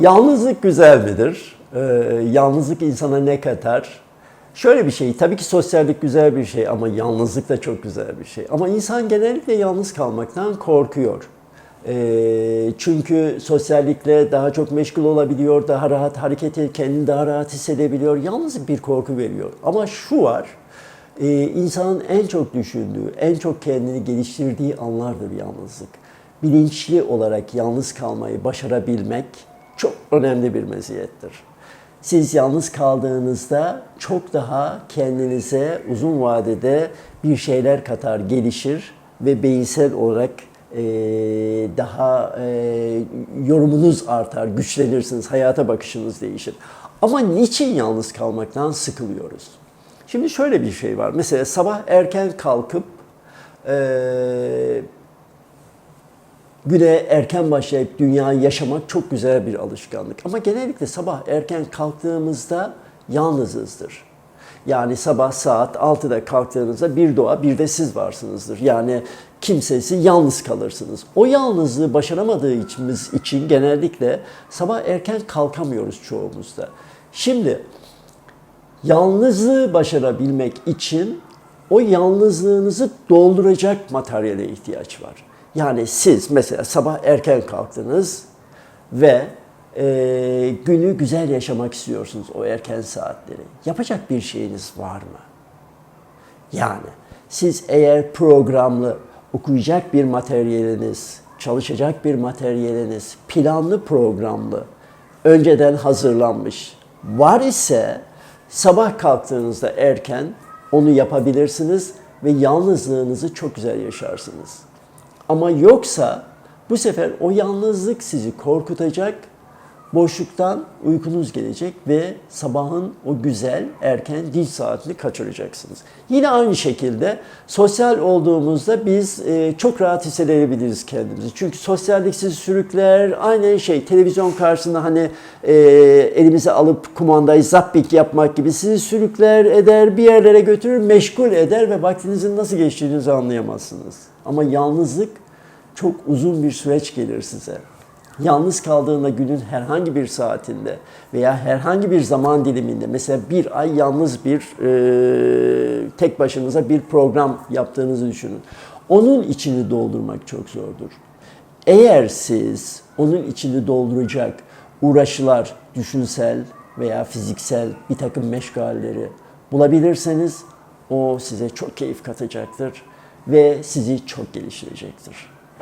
Yalnızlık güzel midir? Ee, yalnızlık insana ne katar? Şöyle bir şey, tabii ki sosyallik güzel bir şey ama yalnızlık da çok güzel bir şey. Ama insan genellikle yalnız kalmaktan korkuyor. Ee, çünkü sosyallikle daha çok meşgul olabiliyor, daha rahat hareket edip kendini daha rahat hissedebiliyor. Yalnızlık bir korku veriyor. Ama şu var, e, insanın en çok düşündüğü, en çok kendini geliştirdiği anlardır yalnızlık. Bilinçli olarak yalnız kalmayı başarabilmek çok önemli bir meziyettir. Siz yalnız kaldığınızda çok daha kendinize uzun vadede bir şeyler katar, gelişir ve beyinsel olarak e, daha e, yorumunuz artar, güçlenirsiniz, hayata bakışınız değişir. Ama niçin yalnız kalmaktan sıkılıyoruz? Şimdi şöyle bir şey var. Mesela sabah erken kalkıp e, güne erken başlayıp dünyayı yaşamak çok güzel bir alışkanlık. Ama genellikle sabah erken kalktığımızda yalnızızdır. Yani sabah saat 6'da kalktığınızda bir doğa bir de siz varsınızdır. Yani kimsesi yalnız kalırsınız. O yalnızlığı başaramadığımız için genellikle sabah erken kalkamıyoruz çoğumuzda. Şimdi yalnızlığı başarabilmek için o yalnızlığınızı dolduracak materyale ihtiyaç var. Yani siz mesela sabah erken kalktınız ve e, günü güzel yaşamak istiyorsunuz o erken saatleri. Yapacak bir şeyiniz var mı? Yani siz eğer programlı okuyacak bir materyaliniz, çalışacak bir materyaliniz, planlı programlı, önceden hazırlanmış var ise sabah kalktığınızda erken onu yapabilirsiniz ve yalnızlığınızı çok güzel yaşarsınız. Ama yoksa bu sefer o yalnızlık sizi korkutacak, boşluktan uykunuz gelecek ve sabahın o güzel erken dil saatini kaçıracaksınız. Yine aynı şekilde sosyal olduğumuzda biz e, çok rahat hissedebiliriz kendimizi. Çünkü sosyallik sizi sürükler, aynen şey televizyon karşısında hani e, elimize alıp kumandayı zappik yapmak gibi sizi sürükler, eder, bir yerlere götürür, meşgul eder ve vaktinizin nasıl geçtiğinizi anlayamazsınız. Ama yalnızlık çok uzun bir süreç gelir size. Yalnız kaldığında günün herhangi bir saatinde veya herhangi bir zaman diliminde mesela bir ay yalnız bir e, tek başınıza bir program yaptığınızı düşünün. Onun içini doldurmak çok zordur. Eğer siz onun içini dolduracak uğraşılar, düşünsel veya fiziksel bir takım meşgalleri bulabilirseniz o size çok keyif katacaktır ve sizi çok geliştirecektir.